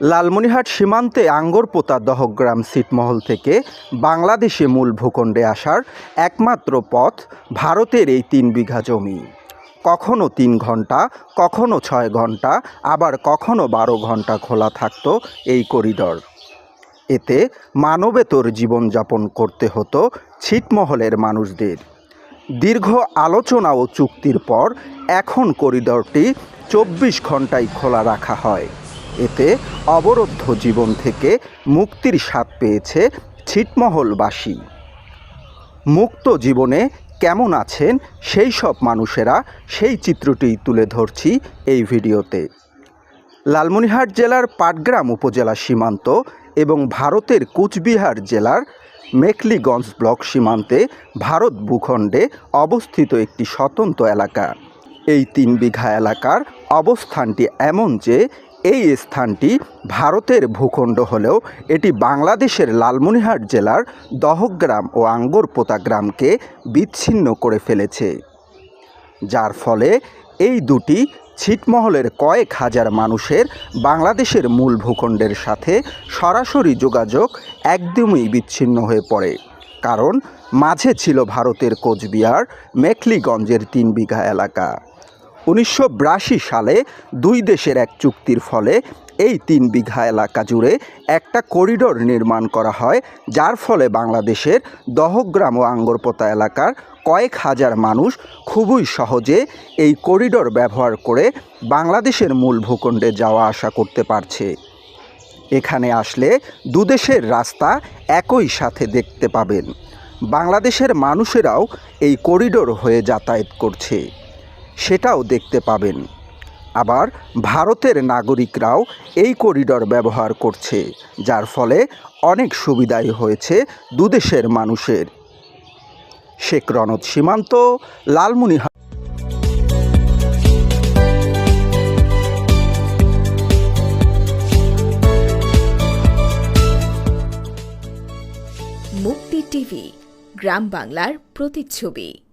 লালমনিরহাট সীমান্তে আঙ্গরপোতা দহগ্রাম ছিটমহল থেকে বাংলাদেশে মূল ভূখণ্ডে আসার একমাত্র পথ ভারতের এই তিন বিঘা জমি। কখনো তিন ঘণ্টা কখনো ছয় ঘণ্টা আবার কখনো বারো ঘণ্টা খোলা থাকত এই করিডর। এতে মানবেতর জীবনযাপন করতে হতো ছিটমহলের মানুষদের। দীর্ঘ আলোচনা ও চুক্তির পর এখন করিডরটি চব্বিশ ঘন্টায় খোলা রাখা হয়। এতে অবরুদ্ধ জীবন থেকে মুক্তির স্বাদ পেয়েছে ছিটমহলবাসী। মুক্ত জীবনে কেমন আছেন সেই সব মানুষেরা, সেই চিত্রটি তুলে ধরছি এই ভিডিওতে। লালমনিরহাট জেলার পাটগ্রাম উপজেলা সীমান্ত এবং ভারতের কুচবিহার জেলার মেখলিগঞ্জ ব্লক সীমান্তে ভারত ভূখণ্ডে অবস্থিত একটি স্বতন্ত্র এলাকা। এই তিন বিঘা এলাকার অবস্থানটি এমন যে এই স্থানটি ভারতের ভূখণ্ড হলেও এটি বাংলাদেশের লালমনিরহাট জেলার দহগ্রাম ও আঙ্গরপোতা গ্রামকে বিচ্ছিন্ন করে ফেলেছে। যার ফলে এই দুটি ছিটমহলের কয়েক হাজার মানুষের বাংলাদেশের মূল ভূখণ্ডের সাথে সরাসরি যোগাযোগ একদমই বিচ্ছিন্ন হয়ে পড়ে। কারণ মাঝে ছিল ভারতের কোচবিহার, মেখলিগঞ্জের তিন বিঘা এলাকা। উনিশশো বিরাশি সালে দুই দেশের এক চুক্তির ফলে এই তিন বিঘা এলাকা জুড়ে একটা করিডোর নির্মাণ করা হয়, যার ফলে বাংলাদেশের দহগ্রাম ও আঙ্গরপোতা এলাকার কয়েক হাজার মানুষ খুবই সহজে এই করিডোর ব্যবহার করে বাংলাদেশের মূল ভূখণ্ডে যাওয়া আসা করতে পারছে। এখানে আসলে দুদেশের রাস্তা একই সাথে দেখতে পাবেন। বাংলাদেশের মানুষেরাও এই করিডোর হয়ে যাতায়াত করছে। সেটাও দেখতে পাবেন। আবার ভারতের নাগরিকরাও এই করিডর ব্যবহার করছে, যার ফলে অনেক সুবিধাই হয়েছে দুদেশের মানুষের। শেখ রনদ সীমান্ত, লালমনিরহাট। মুক্তি টিভি, গ্রাম বাংলার প্রতিচ্ছবি।